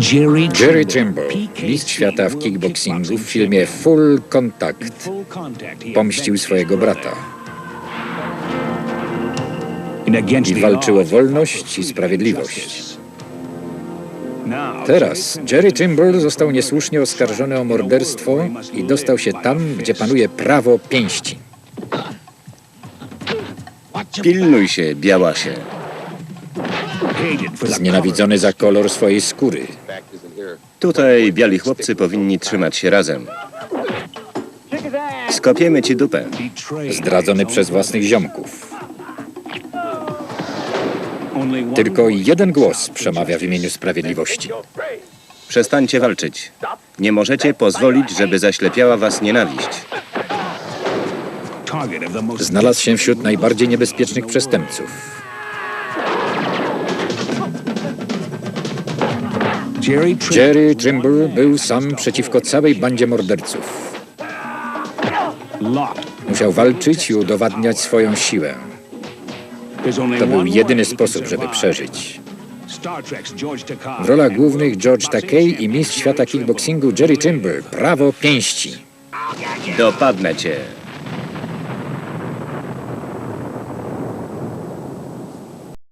Jerry, Jerry Trimble, mistrz świata w kickboxingu w filmie Full Contact, pomścił swojego brata. i walczył o wolność i sprawiedliwość. Teraz Jerry Trimble został niesłusznie oskarżony o morderstwo i dostał się tam, gdzie panuje prawo pięści. Pilnuj się, białasie. Znienawidzony za kolor swojej skóry. Tutaj biali chłopcy powinni trzymać się razem. Skopiemy ci dupę. Zdradzony przez własnych ziomków. Tylko jeden głos przemawia w imieniu sprawiedliwości. Przestańcie walczyć. Nie możecie pozwolić, żeby zaślepiała was nienawiść. Znalazł się wśród najbardziej niebezpiecznych przestępców. Jerry Trimble był sam przeciwko całej bandzie morderców. Musiał walczyć i udowadniać swoją siłę. To był jedyny sposób, żeby przeżyć. W rolach głównych George Takei i mistrz świata kickboxingu Jerry Trimble, prawo pięści. Dopadnę cię.